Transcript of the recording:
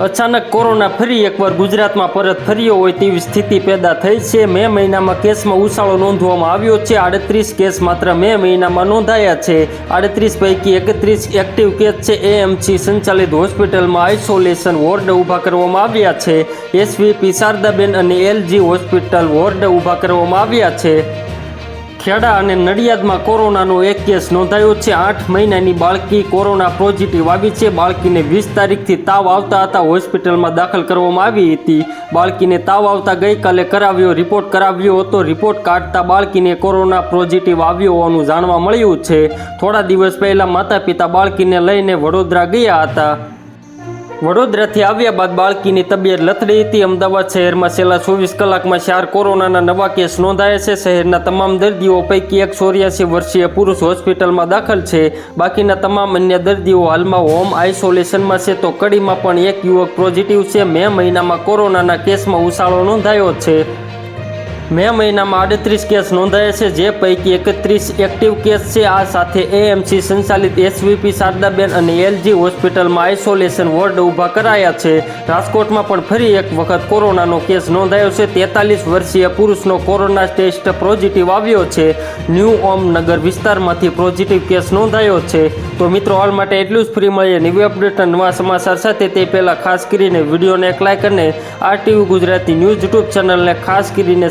અચાનક કોરોના ફરી એકવાર ગુજરાતમાં પરત ફર્યો હોય તેવી સ્થિતિ પેદા થઈ છે. મે મહિનામાં કેસમાં ઉછાળો નોંધવામાં આવ્યો છે. આડત્રીસ કેસ માત્ર મે મહિનામાં નોંધાયા છે. આડત્રીસ પૈકી એકત્રીસ એક્ટિવ કેસ છે. એએમસી સંચાલિત હોસ્પિટલમાં આઇસોલેશન વોર્ડ ઊભા કરવામાં આવ્યા છે. એસવીપી શારદાબેન અને એલજી હોસ્પિટલ વોર્ડ ઊભા કરવામાં આવ્યા છે. ખેડા અને નડિયાદમાં કોરોનાનો એક કેસ નોંધાયો છે. આઠ મહિનાની બાળકી કોરોના પોઝિટિવ આવી છે. બાળકીને વીસ તારીખથી તાવ આવતા હતા. હોસ્પિટલમાં દાખલ કરવામાં આવી હતી. બાળકીને તાવ આવતા ગઈકાલે કરાવ્યો, રિપોર્ટ કરાવ્યો હતો. રિપોર્ટ કાઢતા બાળકીને કોરોના પોઝિટિવ આવ્યો હોવાનું જાણવા મળ્યું છે. થોડા દિવસ પહેલાં માતા પિતા બાળકીને લઈને વડોદરા ગયા હતા. વડોદરાથી આવ્યા બાદ બાળકીની તબિયત લથડી હતી. અમદાવાદ શહેરમાં છેલ્લા ચોવીસ કલાકમાં ચાર કોરોનાના નવા કેસ નોંધાયા છે. શહેરના તમામ દર્દીઓ પૈકી એક ચોર્યાસી વર્ષીય પુરુષ હોસ્પિટલમાં દાખલ છે. બાકીના તમામ અન્ય દર્દીઓ હાલમાં હોમ આઇસોલેશનમાં છે. તો કડીમાં પણ એક યુવક પોઝિટિવ છે. મે મહિનામાં કોરોનાના કેસમાં ઉછાળો નોંધાયો છે. મે મહિનામાં આડત્રીસ કેસ નોંધાયા છે, જે પૈકી એકત્રીસ એક્ટિવ કેસ છે. આ સાથે એએમસી સંચાલિત એસવીપી શારદાબેન અને એલજી હોસ્પિટલમાં આઇસોલેશન વોર્ડ ઊભા કરાયા છે. રાજકોટમાં પણ ફરી એક વખત કોરોનાનો કેસ નોંધાયો છે. તેતાલીસ વર્ષીય પુરુષનો કોરોના ટેસ્ટ પોઝિટિવ આવ્યો છે. ન્યૂ ઓમ નગર વિસ્તારમાંથી પોઝિટિવ કેસ નોંધાયો છે. તો મિત્રો, હાલ માટે એટલું જ ફ્રી મળીએ. નવી અપડેટ અને નવા સમાચાર સાથે તે પહેલાં ખાસ કરીને વિડીયોને એક લાઇક અને આરટીવી ગુજરાતી ન્યૂઝ યુટ્યુબ ચેનલને ખાસ કરીને